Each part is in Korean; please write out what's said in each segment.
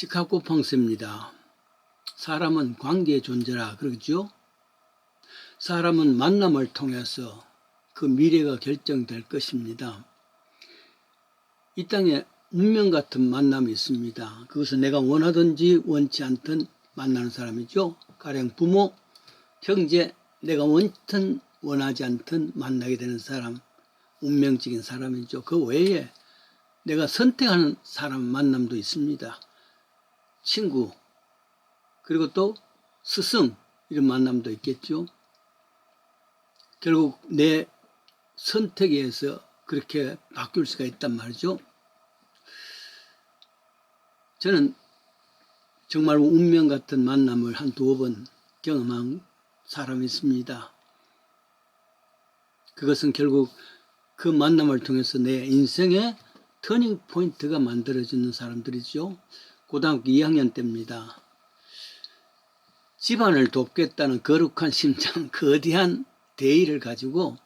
시카고 펑스입니다. 사람은 관계의 존재라 그러죠? 사람은 만남을 통해서 그 미래가 결정될 것입니다. 이 땅에 운명 같은 만남이 있습니다. 그것은 내가 원하든지 원치 않든 만나는 사람이죠. 가령 부모, 형제, 내가 원든 원하지 않든 만나게 되는 사람, 운명적인 사람이죠. 그 외에 내가 선택하는 사람 만남도 있습니다. 친구, 그리고 또 스승, 이런 만남도 있겠죠. 결국 내 선택에 의해서 그렇게 바뀔 수가 있단 말이죠. 저는 정말 운명 같은 만남을 한 두어 번 경험한 사람이 있습니다. 그것은 결국 그 만남을 통해서 내 인생의 터닝 포인트가 만들어지는 사람들이죠. 고등학교 2학년 때입니다. 집안을 돕겠다는 거룩한 심장, 거대한 대의를 가지고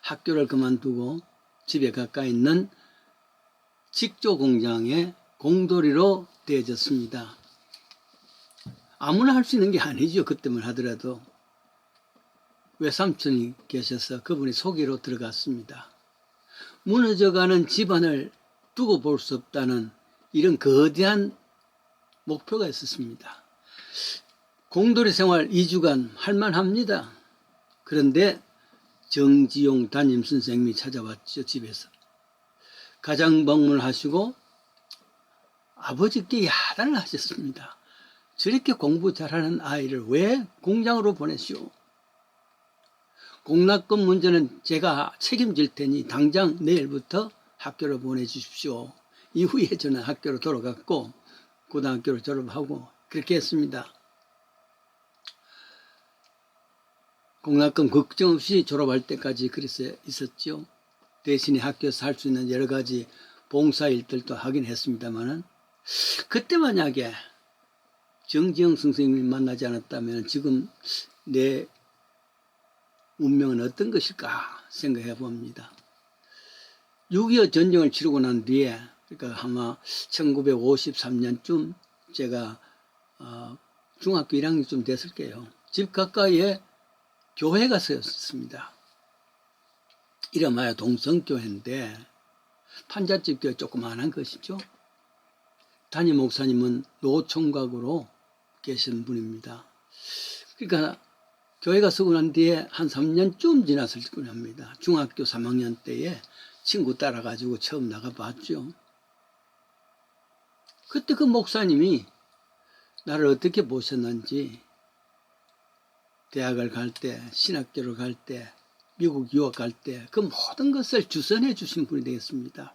학교를 그만두고 집에 가까이 있는 직조 공장에 공돌이로 되어졌습니다. 아무나 할 수 있는 게 아니죠. 그때만 하더라도. 외삼촌이 계셔서 그분이 소개로 들어갔습니다. 무너져가는 집안을 두고 볼 수 없다는 이런 거대한 목표가 있었습니다. 공돌이 생활 2주간 할만합니다. 그런데 정지용 담임 선생님이 찾아왔죠, 집에서. 가장 방문하시고 아버지께 야단을 하셨습니다. 저렇게 공부 잘하는 아이를 왜 공장으로 보내시오? 공납금 문제는 제가 책임질 테니 당장 내일부터 학교로 보내주십시오. 이후에 저는 학교로 돌아갔고 고등학교를 졸업하고 그렇게 했습니다. 공납금 걱정 없이 졸업할 때까지 그래서 있었죠. 대신에 학교에서 할 수 있는 여러 가지 봉사 일들도 하긴 했습니다만은 그때 만약에 정지영 선생님을 만나지 않았다면 지금 내 운명은 어떤 것일까 생각해 봅니다. 6.25 전쟁을 치르고 난 뒤에 그러니까 아마 1953년쯤 제가 어, 중학교 1학년쯤 됐을 거예요. 집 가까이에 교회가 서였습니다. 이름하여 동성교회인데 판잣집 교회 조그마한 것이죠. 담임 목사님은 노총각으로 계신 분입니다. 그러니까 교회가 서고 난 뒤에 한 3년쯤 지났을 겁니다. 중학교 3학년 때에 친구 따라가지고 처음 나가봤죠. 그때 그 목사님이 나를 어떻게 보셨는지 대학을 갈 때, 신학교를 갈 때, 미국 유학 갈 때 그 모든 것을 주선해 주신 분이 되겠습니다.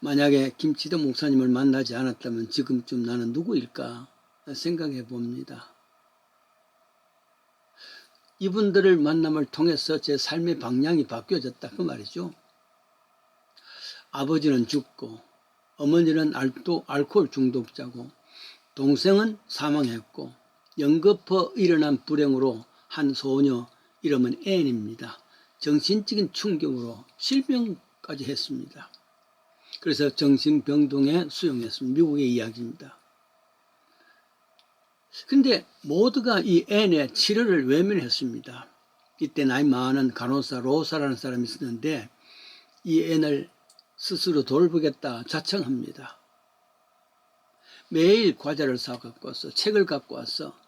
만약에 김치도 목사님을 만나지 않았다면 지금쯤 나는 누구일까 생각해 봅니다. 이분들을 만남을 통해서 제 삶의 방향이 바뀌어졌다 그 말이죠. 아버지는 죽고 어머니는 알도, 알코올 중독자고 동생은 사망했고 연거푸 일어난 불행으로 한 소녀 이름은 앤입니다. 정신적인 충격으로 실명까지 했습니다. 그래서 정신병동에 수용했습니다. 미국의 이야기입니다. 근데 모두가 이 앤의 치료를 외면했습니다. 이때 나이 많은 간호사 로사라는 사람이 있었는데 이 앤을 스스로 돌보겠다 자청합니다. 매일 과자를 사 갖고 와서 책을 갖고 와서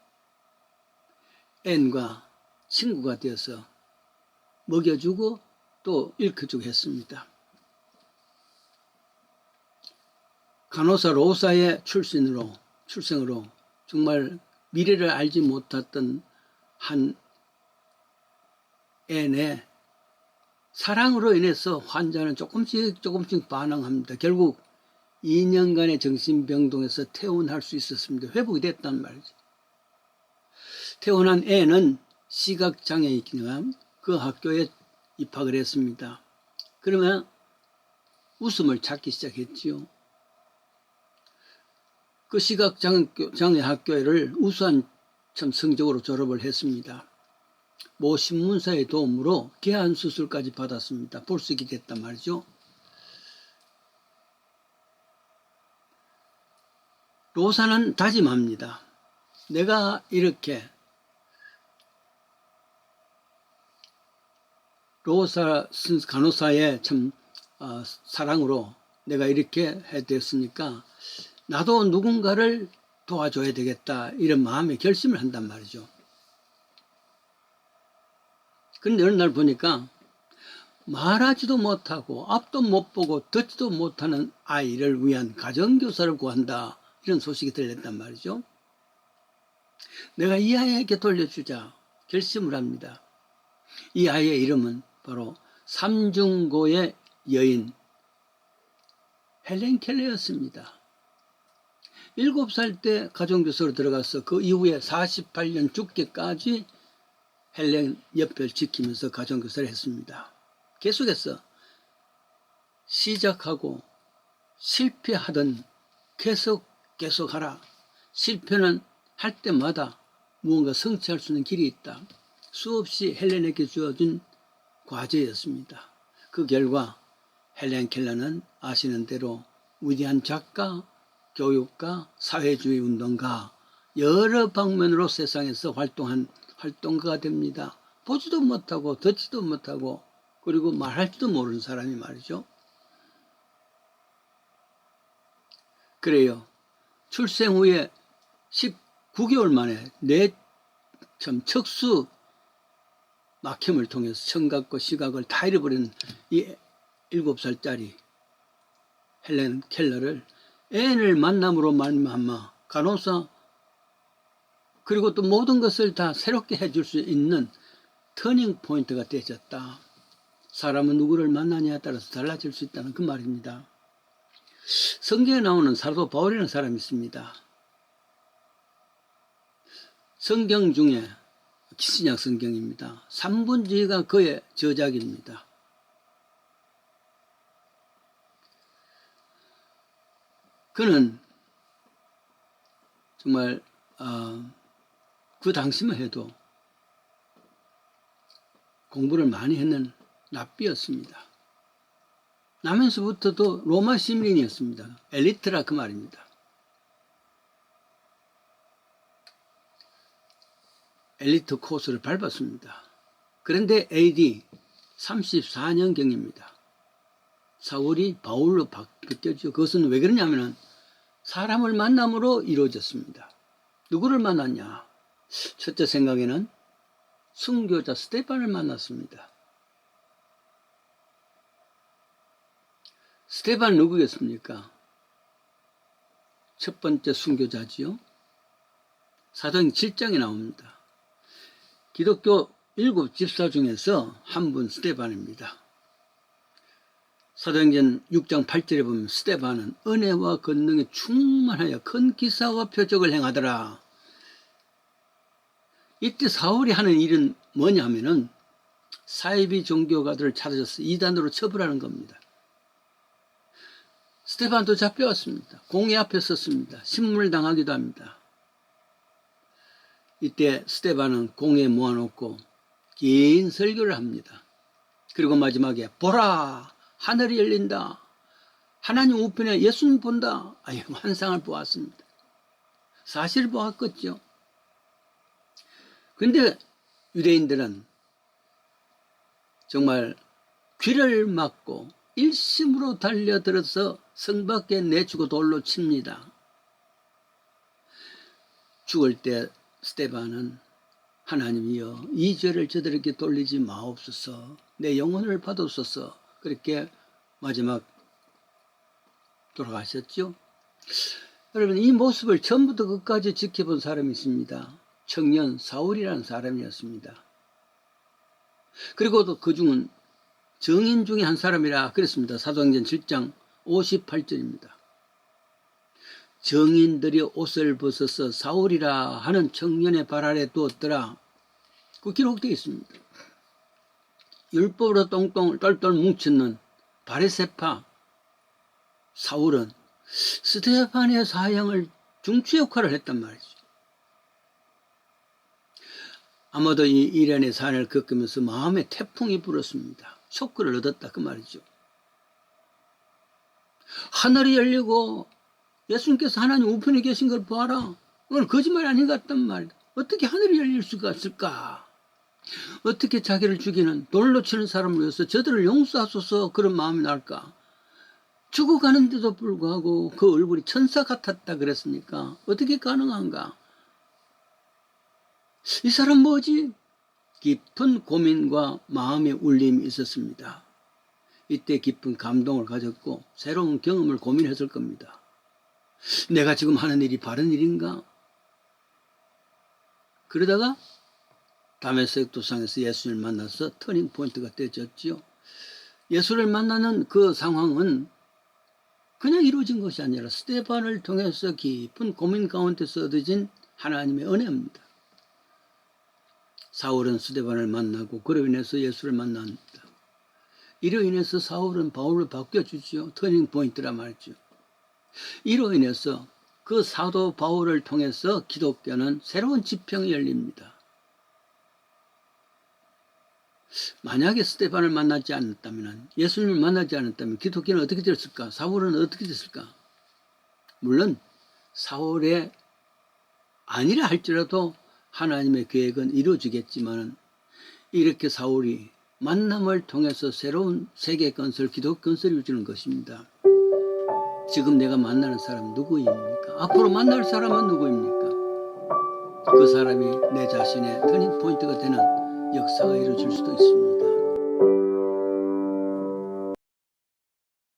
앤과 친구가 되어서 먹여주고 또 읽혀주고 했습니다. 간호사 로사의 출신으로 출생으로 정말 미래를 알지 못했던 한 앤의 사랑으로 인해서 환자는 조금씩 조금씩 반응합니다. 결국 2년간의 정신병동에서 퇴원할 수 있었습니다. 회복이 됐단 말이죠. 퇴원한 애는 시각장애이기는 그 학교에 입학을 했습니다. 그러면 웃음을 찾기 시작했지요. 그 시각장애 학교를 우수한 참 성적으로 졸업을 했습니다. 모 신문사의 도움으로 개한 수술까지 받았습니다. 볼 수 있게 됐단 말이죠. 로사는 다짐합니다. 내가 이렇게 로사 스- 간호사의 참 어, 사랑으로 내가 이렇게 해드렸으니까 나도 누군가를 도와줘야 되겠다 이런 마음의 결심을 한단 말이죠. 그런데 어느 날 보니까 말하지도 못하고 앞도 못 보고 듣지도 못하는 아이를 위한 가정교사를 구한다 이런 소식이 들렸단 말이죠. 내가 이 아이에게 돌려주자 결심을 합니다. 이 아이의 이름은 바로 삼중고의 여인 헬렌 켈러였습니다. 일곱 살때 가정교사로 들어가서 그 이후에 48년 죽기까지 헬렌 옆을 지키면서 가정교사를 했습니다. 계속해서 시작하고 실패하던 계속 계속하라. 실패는 할 때마다 무언가 성취할 수 있는 길이 있다. 수없이 헬렌에게 주어진 과제였습니다. 그 결과 헬렌 켈러는 아시는 대로 위대한 작가, 교육가, 사회주의 운동가 여러 방면으로 세상에서 활동한 활동가가 됩니다. 보지도 못하고 듣지도 못하고 그리고 말할지도 모르는 사람이 말이죠. 그래요. 출생 후에 19개월 만에 뇌참 척수 막힘을 통해서 청각과 시각을 다 잃어버린 이 7살짜리 헬렌 켈러를 애인을 만남으로 말미암아 간호사 그리고 또 모든 것을 다 새롭게 해줄 수 있는 터닝 포인트가 되어졌다. 사람은 누구를 만나냐에 따라서 달라질 수 있다는 그 말입니다. 성경에 나오는 사도 바울이라는 사람이 있습니다. 성경 중에 기신약 성경입니다. 3분지가 그의 저작입니다. 그는 정말 어, 그 당시만 해도 공부를 많이 했는 랍비였습니다. 나면서부터도 로마 시민이었습니다. 엘리트라 그 말입니다. 엘리트 코스를 밟았습니다. 그런데 AD 34년경입니다. 사울이 바울로 바뀌었죠. 그것은 왜 그러냐면은 사람을 만남으로 이루어졌습니다. 누구를 만났냐? 첫째 생각에는 순교자 스테반을 만났습니다. 스테반 누구겠습니까? 첫 번째 순교자지요. 사도행 7장에 나옵니다. 기독교 일곱 집사 중에서 한 분 스테반입니다. 사도행전 6장 8절에 보면 스테반은 은혜와 권능에 충만하여 큰 기사와 표적을 행하더라. 이때 사울이 하는 일은 뭐냐면은 사이비 종교가들을 찾아서 이단으로 처벌하는 겁니다. 스테반도 잡혀왔습니다. 공회 앞에 섰습니다. 신문을 당하기도 합니다. 이때 스테반은 공에 모아놓고 긴 설교를 합니다. 그리고 마지막에 보라 하늘이 열린다. 하나님 우편에 예수님 본다. 아유 환상을 보았습니다. 사실 보았겠죠. 근데 유대인들은 정말 귀를 막고 일심으로 달려들어서 성 밖에 내주고 돌로 칩니다. 죽을 때 스테반은 하나님이여 이 죄를 저들에게 돌리지 마옵소서 내 영혼을 받옵소서 그렇게 마지막 돌아가셨죠. 여러분 이 모습을 처음부터 끝까지 지켜본 사람이 있습니다. 청년 사울이라는 사람이었습니다. 그리고도 그 중은 정인 중에 한 사람이라 그랬습니다. 사도행전 7장 58절입니다. 정인들이 옷을 벗어서 사울이라 하는 청년의 발 아래 두었더라. 그 기록되어 있습니다. 율법으로 똥똥 똘똘 뭉치는 바리세파 사울은 스테판의 사형을 중추 역할을 했단 말이죠. 아마도 이 이란의 산을 겪으면서 마음에 태풍이 불었습니다. 쇼크를 얻었다 그 말이죠. 하늘이 열리고 예수님께서 하나님 우편에 계신 걸 보아라. 그건 거짓말 아닌 것 같단 말이다. 어떻게 하늘이 열릴 수가 있을까? 어떻게 자기를 죽이는 돌로 치는 사람을 위해서 저들을 용서하소서 그런 마음이 날까? 죽어가는데도 불구하고 그 얼굴이 천사 같았다 그랬으니까 어떻게 가능한가? 이 사람 뭐지? 깊은 고민과 마음의 울림이 있었습니다. 이때 깊은 감동을 가졌고 새로운 경험을 고민했을 겁니다. 내가 지금 하는 일이 바른 일인가? 그러다가 다메섹 도상에서 예수를 만나서 터닝 포인트가 되어졌지요. 예수를 만나는 그 상황은 그냥 이루어진 것이 아니라 스테반을 통해서 깊은 고민 가운데서 얻어진 하나님의 은혜입니다. 사울은 스테반을 만나고 그로 인해서 예수를 만납니다. 이로 인해서 사울은 바울을 바뀌어주지요. 터닝 포인트라 말이죠. 이로 인해서 그 사도 바울을 통해서 기독교는 새로운 지평이 열립니다. 만약에 스테반을 만나지 않았다면, 예수님을 만나지 않았다면 기독교는 어떻게 됐을까? 사울은 어떻게 됐을까? 물론 사울의 아니라 할지라도 하나님의 계획은 이루어지겠지만 이렇게 사울이 만남을 통해서 새로운 세계 건설, 기독 건설이 이루어지는 것입니다. 지금 내가 만나는 사람 누구입니까? 앞으로 만날 사람은 누구입니까? 그 사람이 내 자신의 터닝 포인트가 되는 역사가 이루어질 수도 있습니다.